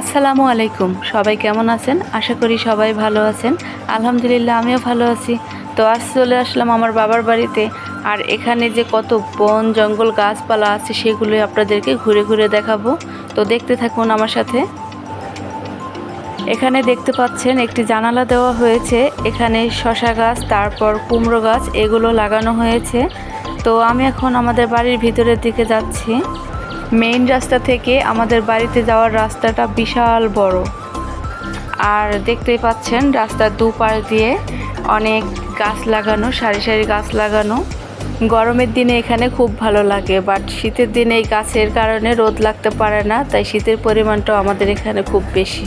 আসসালামু আলাইকুম। সবাই কেমন আছেন? আশা করি সবাই ভালো আছেন। আলহামদুলিল্লাহ, আমিও ভালো আছি। তো আজ চলে আসলাম আমার বাবার বাড়িতে। আর এখানে যে কত বন, জঙ্গল, গাছপালা আছে, সেগুলোই আপনাদেরকে ঘুরে ঘুরে দেখাবো। তো দেখতে থাকুন আমার সাথে। এখানে দেখতে পাচ্ছেন, একটি জানালা দেওয়া হয়েছে। এখানে শশা গাছ, তারপর কুমড়ো গাছ, এগুলো লাগানো হয়েছে। তো আমি এখন আমাদের বাড়ির ভিতরের দিকে যাচ্ছি। মেইন রাস্তা থেকে আমাদের বাড়িতে যাওয়ার রাস্তাটা বিশাল বড়। আর দেখতেই পাচ্ছেন রাস্তার দুপাশ দিয়ে অনেক গাছ লাগানো, সারি সারি গাছ লাগানো। গরমের দিনে এখানে খুব ভালো লাগে বাট শীতের দিনে এই গাছের কারণে রোদ লাগতে পারে না, তাই শীতের পরিমাণটাও আমাদের এখানে খুব বেশি।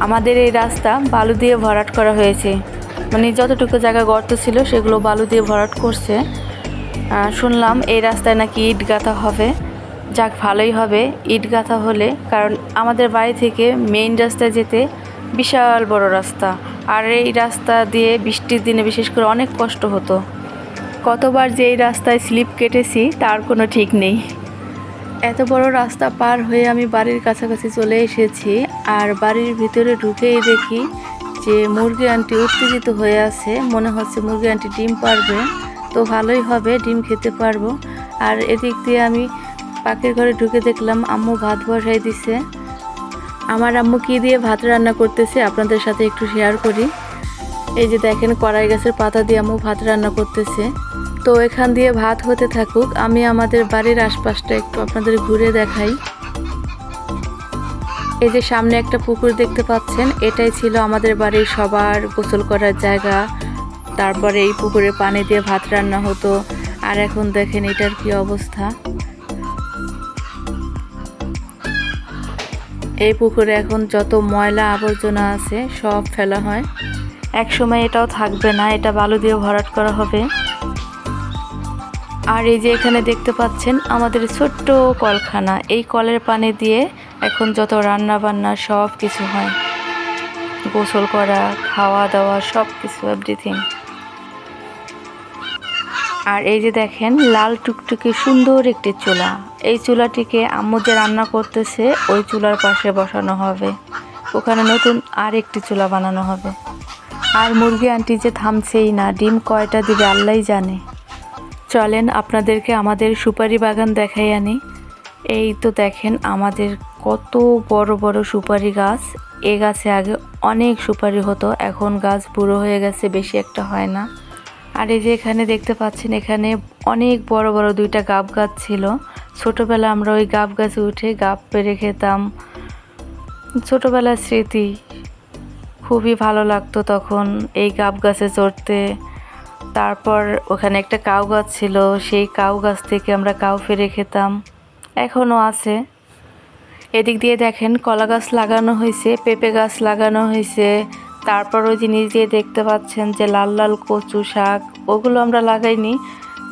আমাদের এই রাস্তা বালু দিয়ে ভরাট করা হয়েছে। মানে যতটুকু জায়গা গর্ত ছিল সেগুলো বালু দিয়ে ভরাট করছে। শুনলাম এই রাস্তায় নাকি ইট গাঁথা হবে। যাক, ভালোই হবে। ইট গাঁথা হলে, কারণ আমাদের বাড়ি থেকে মেইন রাস্তায় যেতে বিশাল বড় রাস্তা। আর এই রাস্তা দিয়ে বৃষ্টির দিনে বিশেষ করে অনেক কষ্ট হতো। কতবার যে এই রাস্তায় স্লিপ কেটেছি, তার কোনো ঠিক নেই। এত বড় রাস্তা পার হয়ে আমি বাড়ির কাছাকাছি চলে এসেছি, আর বাড়ির ভিতরে ঢুকেই দেখি যে মুরগি আন্টি উত্তেজিত হয়ে আছে। মনে হচ্ছে মুরগি আন্টি ডিম পারবে। তো ভালোই হবে, ডিম খেতে পারব। আর এদিক দিয়ে আমি পাখির ঘরে ঢুকে দেখলাম আম্মু ভাত বসাই দিছে। আমার আম্মু কী দিয়ে ভাত রান্না করতেছে আপনাদের সাথে একটু শেয়ার করি। এই যে দেখেন, কড়াই গাছের পাতা দিয়ে আম্মু ভাত রান্না করতেছে। তো এখান দিয়ে ভাত হতে থাকুক, আমি আমাদের বাড়ির আশপাশটা একটু আপনাদের ঘুরে দেখাই। এই যে সামনে একটা পুকুর দেখতে পাচ্ছেন, এটাই ছিল আমাদের বাড়ির সবার গোসল করার জায়গা। তারপরে এই পুকুরে পানি দিয়ে ভাত রান্না হতো। আর এখন দেখেন এটার কি অবস্থা। এই পুকুরে এখন যত ময়লা আবর্জনা আছে, সব ফেলা হয়। এক সময় এটাও থাকবে না, এটা বালু দিয়ে ভরাট করা হবে। আর এই যে এখানে দেখতে পাচ্ছেন, আমাদের ছোট্ট কলখানা। এই কলের পানি দিয়ে এখন যত রান্না বান্না সব কিছু হয়। গোসল করা খাওয়া দাওয়া সব কিছু এভরিথিং আর এই যে দেখেন, লাল টুকটুকে সুন্দর একটি চুলা। এই চুলাটিকে আম্মু যে রান্না করতেছে, ওই চুলার পাশে বসানো হবে। ওখানে নতুন আর একটি চুলা বানানো হবে। আর মুরগি আন্টি যে থামছেই না, ডিম কয়টা দিবে আল্লাহই জানে। চলেন আপনাদেরকে আমাদের সুপারি বাগান দেখাই আনি। এই তো দেখেন, আমাদের কত বড় বড় সুপারি গাছ। এ গাছে আগে অনেক সুপারি হতো, এখন গাছ বুড়ো হয়ে গেছে, বেশি একটা হয় না। আর এই যে এখানে দেখতে পাচ্ছেন, এখানে অনেক বড় বড় দুইটা গাব গাছ ছিল। ছোটোবেলা আমরা ওই গাব গাছে উঠে গাব পেরে খেতাম। ছোটোবেলার স্মৃতি খুবই ভালো লাগতো তখন এই গাব গাছে চড়তে। তারপর ওখানে একটা কাউ গাছ ছিল, সেই কাউ গাছ থেকে আমরা কাউ ফেরে খেতাম। এখনও আছে। এদিক দিয়ে দেখেন কলা গাছ লাগানো হয়েছে, পেঁপে গাছ লাগানো হয়েছে। তারপর ওই জিনিস দিয়ে দেখতে পাচ্ছেন যে লাল লাল কচু শাক, ওগুলো আমরা লাগাইনি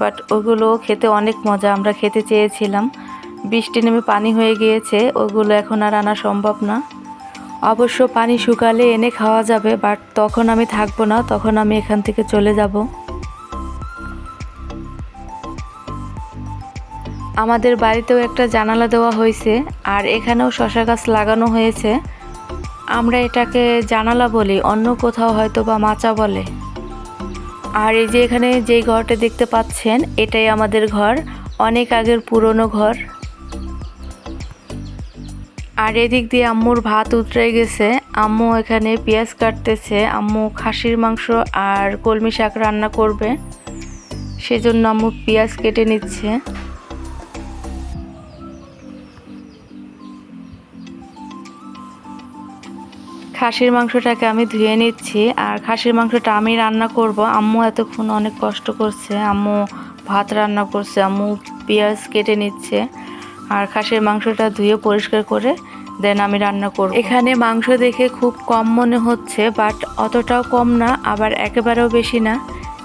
বাট ওগুলো খেতে অনেক মজা, আমরা খেতে চেয়েছিলাম। বৃষ্টি নেমে পানি হয়ে গিয়েছে, ওগুলো এখন আর আনা সম্ভব না। অবশ্য পানি শুকালে এনে খাওয়া যাবে বাট তখন আমি থাকব না, তখন আমি এখান থেকে চলে যাব। আমাদের বাড়িতেও একটা জানালা দেওয়া হয়েছে, আর এখানেও শশা গাছ লাগানো হয়েছে। আমরা এটাকে জানালা বলি, অন্য কোথাও হয়তো বা মাচা বলে। আর এই যে এখানে যেই ঘরটা দেখতে পাচ্ছেন, এটাই আমাদের ঘর, অনেক আগের পুরনো ঘর। আর এদিক দিয়ে আম্মুর ভাত উতরে গেছে। আম্মু এখানে পেঁয়াজ কাটতেছে। আম্মু খাসির মাংস আর কলমি শাক রান্না করবে। সেজন্য আম্মু পেঁয়াজ কেটে নিচ্ছে। খাসির মাংসটাকে আমি ধুয়ে নিচ্ছি। আর খাসির মাংসটা আমি রান্না করব। আম্মু এতক্ষণ অনেক কষ্ট করছে। আম্মু ভাত রান্না করছে। আম্মু পেঁয়াজ কেটে নিচ্ছে। আর খাসির মাংসটা ধুয়ে পরিষ্কার করে দেন আমি রান্না করব। এখানে মাংস দেখে খুব কম মনে হচ্ছে, বাট অতটাও কম না, আবার একেবারেও বেশি না।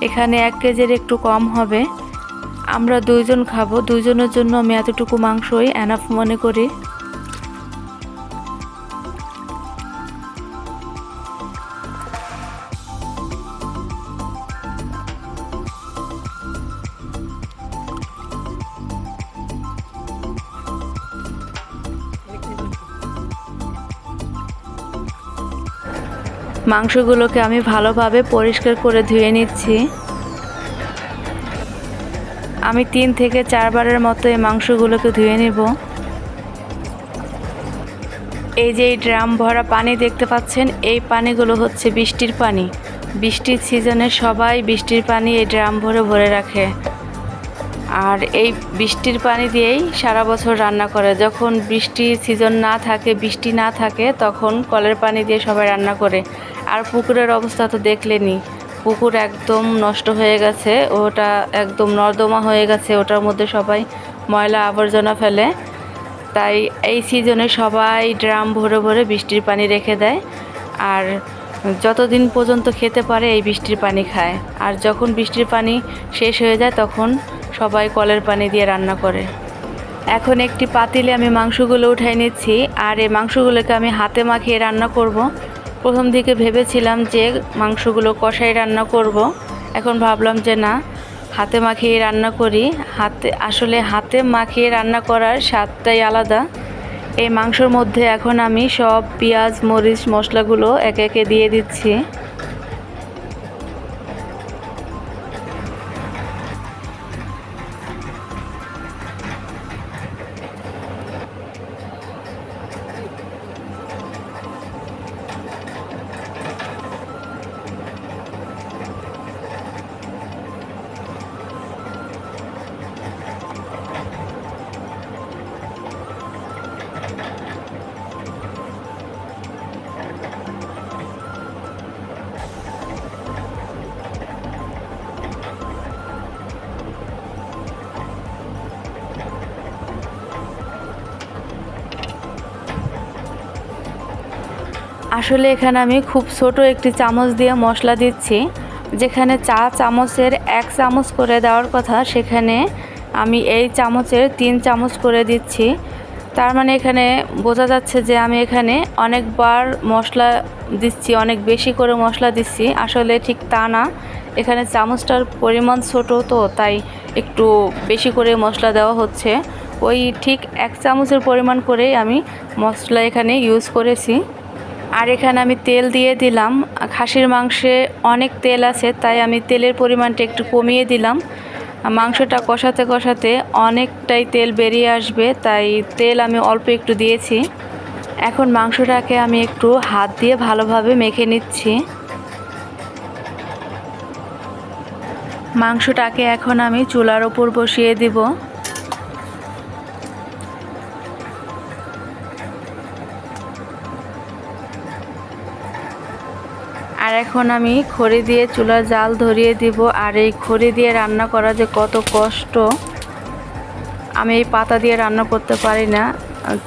এখানে এক কেজির একটু কম হবে। আমরা দুইজন খাব। দুইজনের জন্য আমি এতটুকু মাংসই এনাফ মনে করি। মাংসগুলোকে আমি ভালোভাবে পরিষ্কার করে ধুয়ে নিচ্ছি। আমি তিন থেকে চারবারের মতো এই মাংসগুলোকে ধুয়ে নিব। এই যে এই ড্রাম ভরা পানি দেখতে পাচ্ছেন, এই পানিগুলো হচ্ছে বৃষ্টির পানি। বৃষ্টির সিজনে সবাই বৃষ্টির পানি এই ড্রাম ভরে ভরে রাখে। আর এই বৃষ্টির পানি দিয়েই সারা বছর রান্না করে। যখন বৃষ্টির সিজন না থাকে, বৃষ্টি না থাকে, তখন কলের পানি দিয়ে সবাই রান্না করে। আর পুকুরের অবস্থা তো দেখলেনি পুকুর একদম নষ্ট হয়ে গেছে, ওটা একদম নর্দমা হয়ে গেছে, ওটার মধ্যে সবাই ময়লা আবর্জনা ফেলে। তাই এই সিজনে সবাই ড্রাম ভরে ভরে বৃষ্টির পানি রেখে দেয়। আর যতদিন পর্যন্ত খেতে পারে এই বৃষ্টির পানি খায়। আর যখন বৃষ্টির পানি শেষ হয়ে যায়, তখন সবাই কলের পানি দিয়ে রান্না করে। এখন একটি পাতিলে আমি মাংসগুলো উঠাই নিচ্ছি, আর এই মাংসগুলোকে আমি হাতে মাখিয়ে রান্না করব। প্রথম দিকে ভেবেছিলাম যে মাংসগুলো কষাই রান্না করব। এখন ভাবলাম যে না, হাতে মাখিয়ে রান্না করি। হাতে, আসলে হাতে মাখিয়ে রান্না করার স্বাদটাই আলাদা। এই মাংসর মধ্যে এখন আমি সব পেঁয়াজ, মরিচ, মশলাগুলো একে একে দিয়ে দিচ্ছি। আসলে এখানে আমি খুব ছোট একটি চামচ দিয়ে মশলা দিচ্ছি। যেখানে চা চামচের এক চামচ করে দেওয়ার কথা, সেখানে আমি এই চামচের তিন চামচ করে দিচ্ছি। তার মানে এখানে বোঝা যাচ্ছে যে আমি এখানে অনেকবার মশলা দিচ্ছি, অনেক বেশি করে মশলা দিচ্ছি। আসলে ঠিক তা না। এখানে চামচটার পরিমাণ ছোট তো, তাই একটু বেশি করে মশলা দেওয়া হচ্ছে। ওই ঠিক এক চামচের পরিমাণ করেই আমি মশলা এখানে ইউজ করেছি। আর এখানে আমি তেল দিয়ে দিলাম। খাসির মাংসে অনেক তেল আছে, তাই আমি তেলের পরিমাণটা একটু কমিয়ে দিলাম। মাংসটা কষাতে কষাতে অনেকটাই তেল বেরিয়ে আসবে, তাই তেল আমি অল্প একটু দিয়েছি। এখন মাংসটাকে আমি একটু হাত দিয়ে ভালোভাবে মেখে নিচ্ছি। মাংসটাকে এখন আমি চুলার ওপর বসিয়ে দিব। আর এখন আমি খড়ি দিয়ে চুলার জাল ধরিয়ে দিব। আর এই খড়ি দিয়ে রান্না করা যে কত কষ্ট, আমি এই পাতা দিয়ে রান্না করতে পারি না।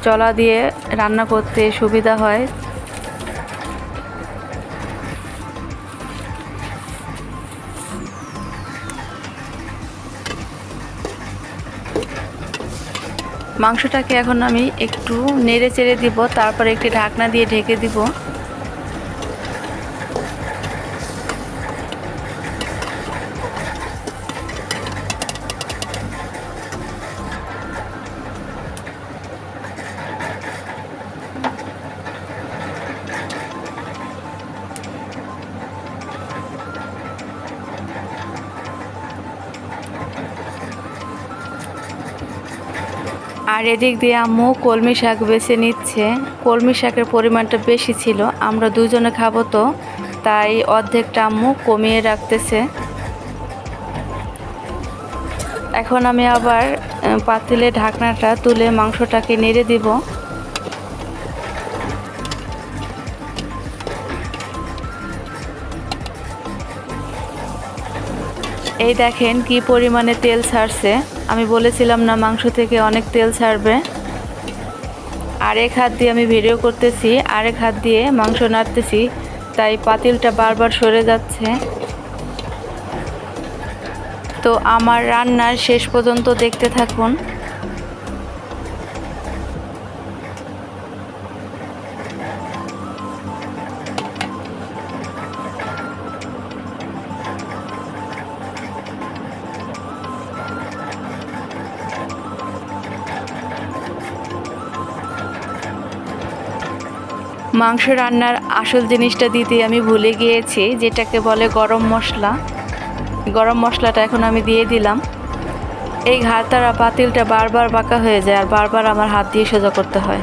চলা দিয়ে রান্না করতে সুবিধা হয়। মাংসটাকে এখন আমি একটু নেড়ে চেড়ে দিব, তারপর একটি ঢাকনা দিয়ে ঢেকে দিব। আর এদিক দিয়ে আম্মু কলমি শাক বেছে নিচ্ছে। কলমি শাকের পরিমাণটা বেশি ছিল, আমরা দুজনে খাব তো, তাই অর্ধেকটা আম্মু কমিয়ে রাখতেছে। এখন আমি আবার পাতিলে ঢাকনাটা তুলে মাংসটাকে নেড়ে দিব। এই দেখেন কি পরিমাণে তেল ছাড়ছে। আমি বলেছিলাম না মাংস থেকে অনেক তেল ছাড়বে। আরেক হাত দিয়ে আমি ভিডিও করতেছি, আরেক হাত দিয়ে মাংস নাড়তেছি, তাই পাতিলটা বারবার সরে যাচ্ছে। তো আমার রান্নার শেষ পর্যন্ত দেখতে থাকুন। মাংস রান্নার আসল জিনিসটা দিতে আমি ভুলে গিয়েছি, যেটাকে বলে গরম মশলা। গরম মশলাটা এখন আমি দিয়ে দিলাম। এই ঘাড়তারা পাতিলটা বারবার বাঁকা হয়ে যায় আর বারবার আমার হাত দিয়ে সোজা করতে হয়।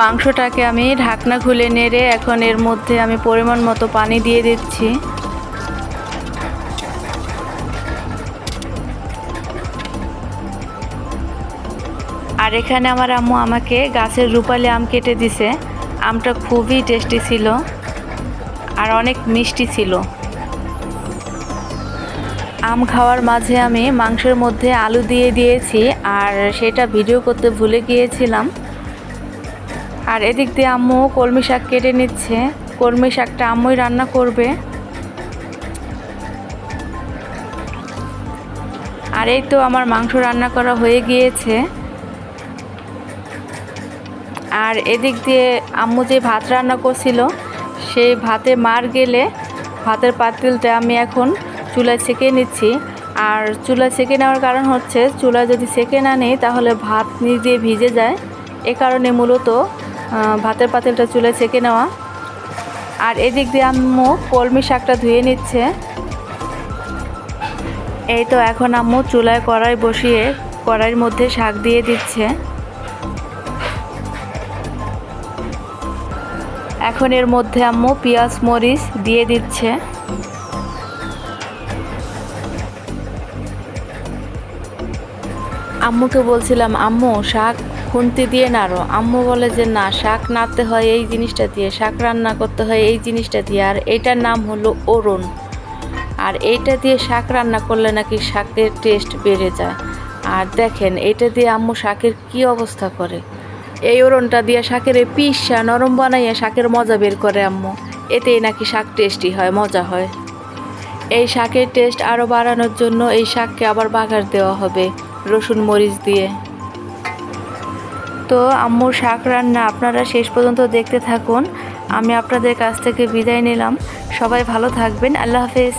মাংসটাকে আমি ঢাকনা খুলে নেড়ে এখন এর মধ্যে আমি পরিমাণ মতো পানি দিয়ে দিচ্ছি। আর এখানে আমার আম্মু আমাকে গাছের রূপালি আম কেটে দিছে। আমটা খুবই টেস্টি ছিল আর অনেক মিষ্টি ছিল। আম খাওয়ার মাঝে আমি মাংসের মধ্যে আলু দিয়ে দিয়েছি আর সেটা ভিডিও করতে ভুলে গিয়েছিলাম। আর এদিক দিয়ে আম্মু কলমি শাক কেটে নিচ্ছে। কলমি শাকটা আম্মুই রান্না করবে। আর এই তো আমার মাংস রান্না করা হয়ে গিয়েছে। আর এদিক দিয়ে আম্মু যে ভাত রান্না করছিল, সেই ভাতে মার গেলে ভাতের পাতিলটা আমি এখন চুলায় সেকে নিচ্ছি। আর চুলায় সেকে নেওয়ার কারণ হচ্ছে চুলা যদি সেকে না নেই, তাহলে ভাত নিজে ভিজে যায়। এ কারণে মূলত ভাতের পাতিলটা চুলায় সেকে নেওয়া। আর এদিক দিয়ে আম্মু কলমি শাকটা ধুয়ে নিচ্ছে। এই তো এখন আম্মু চুলায় কড়াই বসিয়ে কড়াইয়ের মধ্যে শাক দিয়ে দিচ্ছে। এখন এর মধ্যে আম্মু পেঁয়াজ, মরিচ দিয়ে দিচ্ছে। আম্মুকে বলছিলাম, আম্মু, শাক খুন্তি দিয়ে নাড়ো। আম্মু বলে যে, না, শাক নাড়তে হয় এই জিনিসটা দিয়ে, শাক রান্না করতে হয় এই জিনিসটা দিয়ে। আর এইটার নাম হলো ওরন আর এইটা দিয়ে শাক রান্না করলে নাকি শাকের টেস্ট বেড়ে যায়। আর দেখেন এটা দিয়ে আম্মু শাকের কি অবস্থা করে? এই ওরনটা দিয়ে শাকের পিসা নরম বানাইয়া শাকের মজা বের করে আম্মু। এতেই নাকি শাক টেস্টি হয়, মজা হয়। এই শাকের টেস্ট আরও বাড়ানোর জন্য এই শাককে আবার বাগার দেওয়া হবে, রসুন মরিচ দিয়ে। তো আম্মুর শাক রান্না আপনারা শেষ পর্যন্ত দেখতে থাকুন। আমি আপনাদের কাছ থেকে বিদায় নিলাম। সবাই ভালো থাকবেন। আল্লাহ হাফেজ।